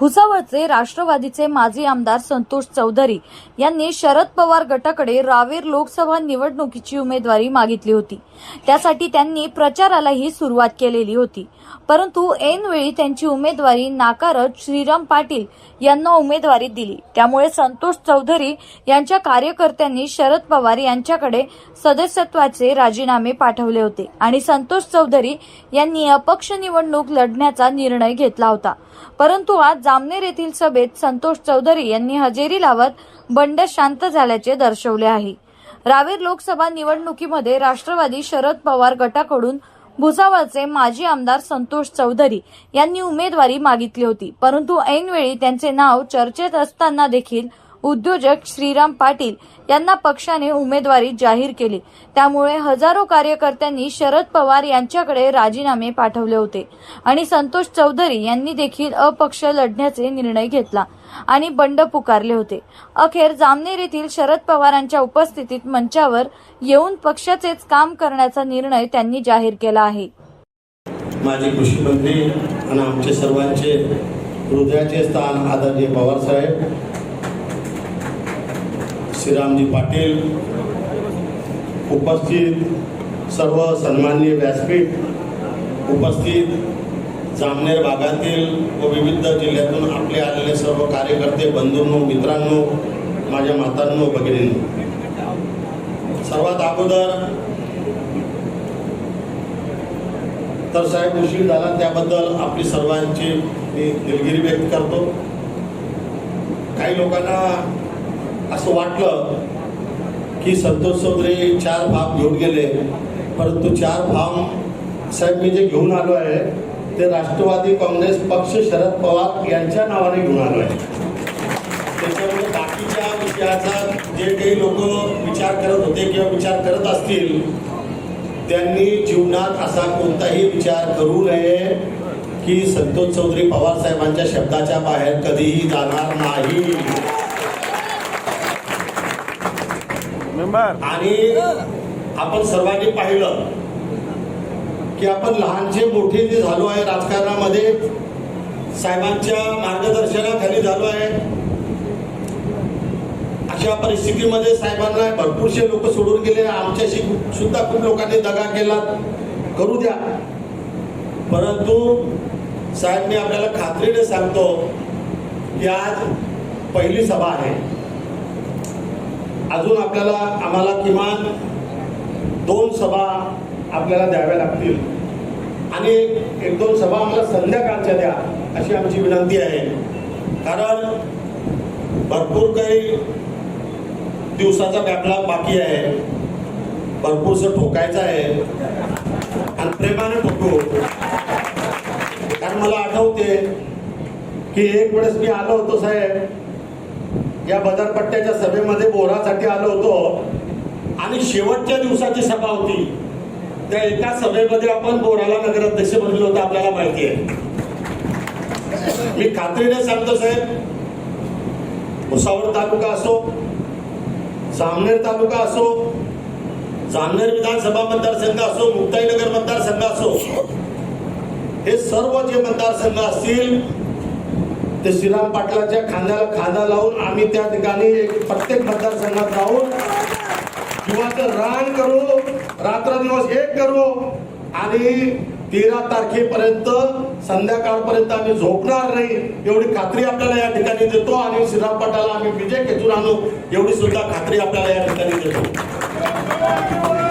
भुसावळचे राष्ट्रवादीचे माजी आमदार संतोष चौधरी यांनी शरद पवार गटाकडे रावेर लोकसभा निवडणुकीची उमेदवारी मागितली होती. त्यासाठी त्यांनी प्रचारालाही सुरुवात केलेली होती. परंतु ऐनवेळी त्यांची उमेदवारी नाकारत श्रीराम पाटील यांना उमेदवारी दिली. त्यामुळे संतोष चौधरी यांच्या कार्यकर्त्यांनी शरद पवार यांच्याकडे सदस्यत्वाचे राजीनामे पाठवले होते आणि संतोष चौधरी यांनी अपक्ष निवडणूक लढण्याचा निर्णय घेतला होता. परंतु आज जामनेर येथील सभेत संतोष चौधरी यांनी हजेरी लावत बंड शांत झाल्याचे दर्शवले आहे. रावेर लोकसभा निवडणुकीमध्ये राष्ट्रवादी शरद पवार गटाकडून भुसावळचे माजी आमदार संतोष चौधरी यांनी उमेदवारी मागितली होती. परंतु ऐनवेळी त्यांचे नाव चर्चेत असताना देखील उद्योजक श्रीराम पाटील यांना पक्षाने उमेदवारी जाहीर केली. त्यामुळे हजारो कार्यकर्त्यांनी शरद पवार यांच्याकडे राजीनामे पाठवले होते. आणि संतोष चौधरी यांनी देखील अपक्ष लढण्याचे निर्णय घेतला आणि बंड पुकारले होते. अखेर जामनेर येथील शरद पवारांच्या उपस्थितीत मंचावर येऊन पक्षाचेच काम करण्याचा निर्णय त्यांनी जाहीर केला आहे. माजी कृषी मंत्री आणि आमचे सर्वांचे हृदयाचे स्थान आदरणीय पवारसाहेब श्रीरामजी पाटील उपस्थित सर्व सन्माननीय व्यासपीठ उपस्थित जामनेर भागातील व विविध जिल्ह्यातून आपले आलेले सर्व कार्यकर्ते बंधूंनो मित्रांनो माझ्या मातांनो भगिनींनो. सर्वात अगोदर तर साहेब उशीर झाला त्याबद्दल आपली सर्वांची मी दिलगिरी व्यक्त करतो. काही लोकांना असं वाटलं की संतोष चौधरी चार भाग घेऊन गेले. परंतु चार भाग साहेब मी जे घेऊन आलो आहे ते राष्ट्रवादी काँग्रेस पक्ष शरद पवार यांच्या नावाने घेऊन आलो आहे. त्याच्यामुळे बाकीच्या विषयाचा जे काही लोक विचार करत होते किंवा विचार करत असतील त्यांनी जीवनात असा कोणताही विचार करू नये की संतोष चौधरी पवार साहेबांच्या शब्दाच्या बाहेर कधीही जाणार नाही. आणि आपण सर्वांनी पाहिलं की आपण लहानचे मोठे जे झालो आहे राजकारणामध्ये साहेबांच्या मार्गदर्शनाखाली झालो आहे. अशा परिस्थितीमध्ये साहेबांना भरपूरशे लोक सोडून गेले. आमच्याशी सुद्धा खूप लोकांनी दगा केला. करू द्या. परंतु साहेब मी आपल्याला खात्रीने सांगतो की आज पहिली सभा आहे. अजून आपल्याला आम्हाला किमान दोन सभा आपल्याला द्याव्या लागतील. आणि एक दोन सभा आम्हाला संध्याकाळच्या द्या अशी आमची विनंती आहे. कारण भरपूर काही दिवसाचा बॅकलॉग बाकी आहे. भरपूरसं ठोकायचं आहे. आणि प्रेमाने ठोकू. कारण मला आठवते की एक वेळेस मी आलो होतो साहेब. या बदरपट्ट्याच्या सभेमध्ये बोरासाठी आलो होतो. आणि शेवटच्या दिवसाची सभा होती. त्या एका सभेमध्ये आपण बोराला नगराध्यक्ष बनलो होतं आपल्याला माहिती आहे. मी खात्रीने सांगतो साहेब भुसावळ तालुका असो सामनेर तालुका असो जामनेर विधानसभा मतदारसंघ असो मुक्ताईनगर मतदारसंघ असो हे सर्व जे मतदारसंघ असतील ते श्रीराम पाटलाच्या खांद्याला खांदा लावून आम्ही त्या ठिकाणी प्रत्येक मतदारसंघात जाऊन तर रान करू रात्रदिवस एक करू. आणि तेरा तारखेपर्यंत संध्याकाळपर्यंत आम्ही झोपणार नाही एवढी खात्री आपल्याला या ठिकाणी देतो. आणि श्रीराम पाटाला आम्ही विजय खेचून आणू एवढी सुद्धा खात्री आपल्याला या ठिकाणी देतो.